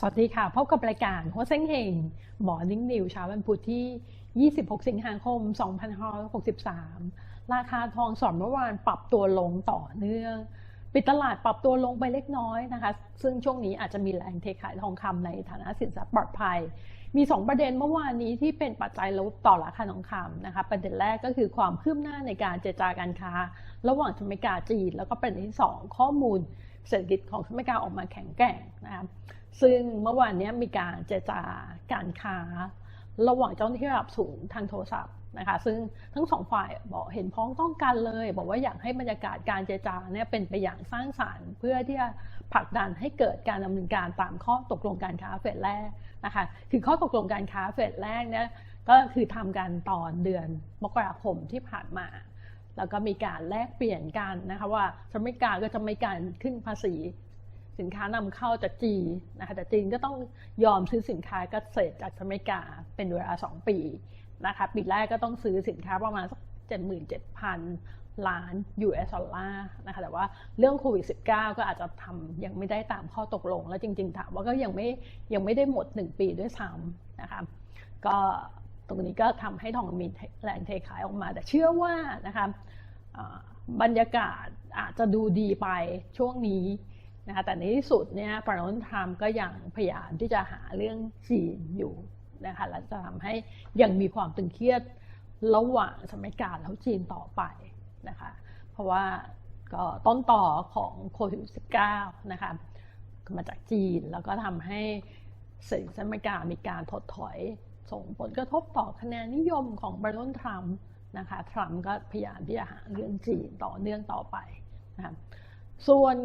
สวัสดีค่ะ พบกับรายการหัวเซ้งเฮงหมอนิ่งนิวเช้าวันพุธที่ 26 สิงหาคม 2563 ราคาทองสอนเมื่อวานปรับตัวลงต่อเนื่อง ปิดตลาดปรับตัวลงไปเล็กน้อยนะคะ ซึ่งช่วงนี้อาจจะมีแรงเทขายทองคำในฐานะสินทรัพย์ปลอดภัย มี 2 ประเด็นเมื่อวานนี้ที่เป็นปัจจัยลบต่อราคาทองคำนะคะ ประเด็นแรกก็คือความคืบหน้าในการเจรจาการค้า ระหว่างสหรัฐอเมริกาจีน แล้วก็ประเด็นที่ 2 ข้อมูล เศรษฐกิจของสหรัฐอเมริกาออกมาแข็งแกร่งนะคะซึ่งเมื่อวานนี้มีการเจรจาการค้า ระหว่างเจ้าหน้าที่ระดับสูงทางโทรศัพท์นะคะซึ่งทั้งสองฝ่ายบอกเห็นพ้องต้องกันเลย บอกว่าอยากให้บรรยากาศการเจรจาเนี่ยเป็นไปอย่างสร้างสารรค์เพื่อที่จะผลักดันให้เกิดการดำเนินการตามข้อตกลงการค้าเฟสแรกนะคะคือข้อตกลงการค้าเฟสแรกเนี่ยก็คือทำกันตอนเดือนมกราคมที่ผ่านมา แล้วก็มีการแลกเปลี่ยนกันนะคะว่าสหรัฐอเมริกาก็จะไม่การขึ้นภาษีสินค้านำเข้าจากจีนนะคะแต่จีนก็ต้องยอมซื้อสินค้าเกษตรจากอเมริกาเป็นเวลา 2 ปีนะคะปีแรกก็ต้องซื้อสินค้าประมาณสัก77,000 ล้าน US ดอลลาร์นะคะแต่ว่าเรื่องโควิด -19 ก็อาจจะทำยังไม่ได้ตามข้อตกลง แล้วจริงๆถามว่าก็ยังไม่ยังไม่ได้หมด 1 ปีด้วยซ้ำนะคะก็ ตรงนี้ก็ทำให้ทองมีแรงเทขายออกมา แต่เชื่อว่านะคะบรรยากาศอาจจะดูดีไปช่วงนี้นะคะแต่ในที่สุดเนี่ยปาร์นทรัมก็ยังพยายามที่จะหาเรื่องจีนอยู่นะคะและจะทำให้ยังมีความตึงเครียดระหว่างสหรัฐอเมริกาและจีนต่อไปนะคะเพราะว่าก็ต้นต่อของโควิด -19 นะคะมาจากจีนแล้วก็ทำให้เศรษฐกิจอเมริกามีการถดถอย ส่งผลกระทบต่อคะแนนนิยมของบรอนทรัมป์นะคะทรัมป์ก็พยายามที่จะหาเรื่องจีนต่อเนื่องต่อไปนะคะส่วน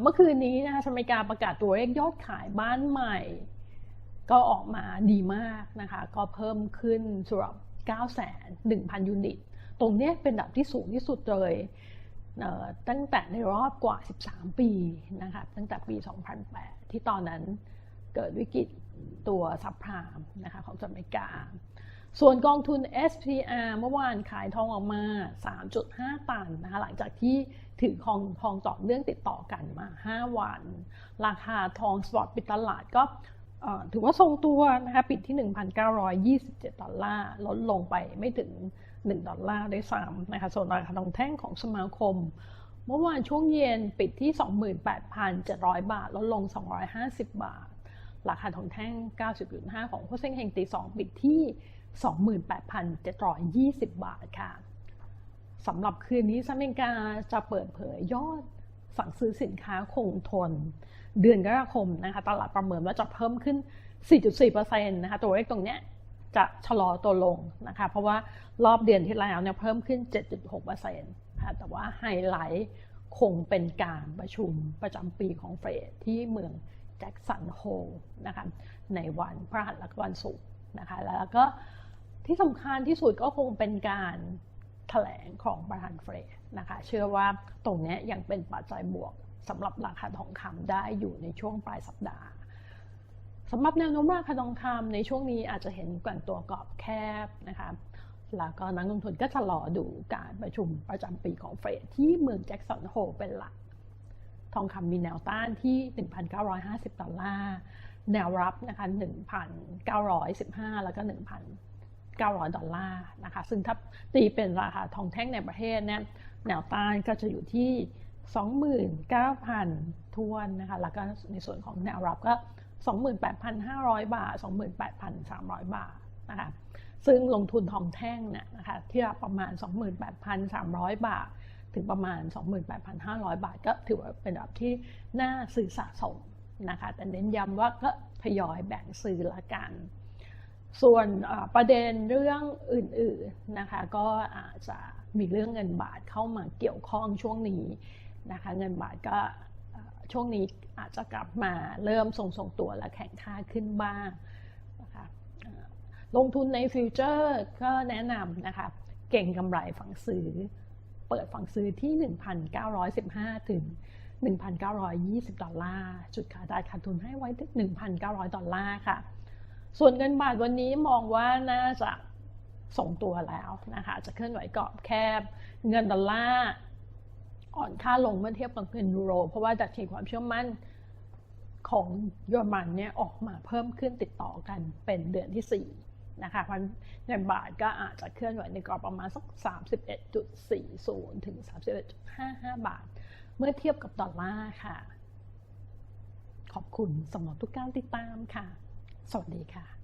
เมื่อคืนนี้นะคะอเมริกาประกาศตัวเลขยอดขายบ้านใหม่ ก็ออกมาดีมากนะคะ ก็เพิ่มขึ้นสำหรับ 9,1,000 ยูนิต ตรงนี้เป็นดับที่สูงที่สุดเลยตั้งแต่ในรอบกว่า 13 ปีนะคะ ตั้งแต่ปี 2008 ที่ตอนนั้น เกิดวิกฤตตัวซับพรามนะคะของอเมริกา ส่วนกองทุน SPR เมื่อวานขายทองออกมา 3.5 ตันนะคะหลังจากที่ถือทองทองต่อเนื่องติดต่อกันมา 5 วัน ราคาทองสปอตปิดตลาดก็ถือว่าทรงตัวนะคะปิดที่ 1,927 ดอลลาร์ลดลงไปไม่ถึง 1 ดอลลาร์ได้ซ้ำนะคะส่วนราคาทองแท่งของสมาคม เมื่อวานช่วงเย็นปิดที่ 28,700 บาท ลดลง 250 บาท ราคาทองแท่ง 90.5 ของโคเซ็งเฮงตี2ปิดที่ 28,720 บาทค่ะสำหรับคืนนี้สหรัฐอเมริกาจะเปิดเผยยอดสั่งซื้อสินค้าคงทน เดือนกรกฎาคมนะคะตลาดประเมินว่าจะเพิ่มขึ้น 4.4%นะคะตัวเลขตรงนี้จะชะลอตัวลงนะคะเพราะว่ารอบเดือนที่แล้วเนี่ยเพิ่มขึ้น 7.6%นะคะแต่ว่าไฮไลท์คงเป็นการประชุมประจำปีของเฟดที่เมือง แจ็กสันโฮลนะคะในวันพระหัสและวันศุกร์นะคะแล้วก็ที่สำคัญที่สุดก็คงเป็นการแถลงของประธานเฟรดนะคะเชื่อว่าตรงนี้ยังเป็นปัจจัยบวกสำหรับราคาทองคำได้อยู่ในช่วงปลายสัปดาห์สำหรับแนวโน้มราคาทองคำในช่วงนี้อาจจะเห็นกว่ตัวกรอบแคบนะคะแล้วก็นักลงทุนก็จะรอดูการประชุมประจำปีของเฟดที่เมืองแจ็กสันโฮเป็นหลัก ทองคำมีแนวต้านที่ 1,950 ดอลลาร์ แนวรับนะคะ 1,915 แล้วก็ 1,900 ดอลลาร์นะคะ ซึ่งถ้าตีเป็นราคาทองแท่งในประเทศเนี่ยแนวต้านก็จะอยู่ที่ 29,000 ทวนนะคะ แล้วก็ในส่วนของแนวรับก็ 28,500 บาท 28,300 บาทนะคะ ซึ่งลงทุนทองแท่งเนี่ยนะคะที่ประมาณ 28,300 บาท ถึงประมาณ 28,500 บาท ก็ถือว่าเป็นระดับที่น่าซื้อสะสมนะคะ แต่เน้นย้ำว่าก็ทยอยแบ่งซื้อละกัน ส่วนประเด็นเรื่องอื่นๆนะคะก็อาจจะมีเรื่องเงินบาทเข้ามาเกี่ยวข้องช่วงนี้นะคะเงินบาทก็ช่วงนี้อาจจะกลับมาเริ่มทรงๆตัวและแข็งค่าขึ้นบ้างนะคะลงทุนในฟิวเจอร์ก็แนะนำนะคะ เก่งกำไรฝังซื้อ เปิดฝั่งซื้อที่ 1,915 ถึง 1,920 ดอลลาร์จุดขายได้ขาดทุนให้ไว้ที่1,900 ดอลลาร์ค่ะ ส่วนเงินบาทวันนี้มองว่าน่าจะส่งตัวแล้วนะคะจะเคลื่อนไหวกรอบแคบ เงินดอลลาร์อ่อนค่าลงเมื่อเทียบกับเงินยูโร เพราะว่าจากทีความเชื่อมั่นของเยอรมันเนี่ยออกมาเพิ่มขึ้นติดต่อกันเป็นเดือนที่ 4 นะคะพันเงินบาทก็อาจจะเคลื่อนไหวในกรอบประมาณสัก 31.40 ถึง 31.55 บาท เมื่อเทียบกับดอลลาร์ค่ะ ขอบคุณสำหรับทุกการติดตามค่ะ สวัสดีค่ะ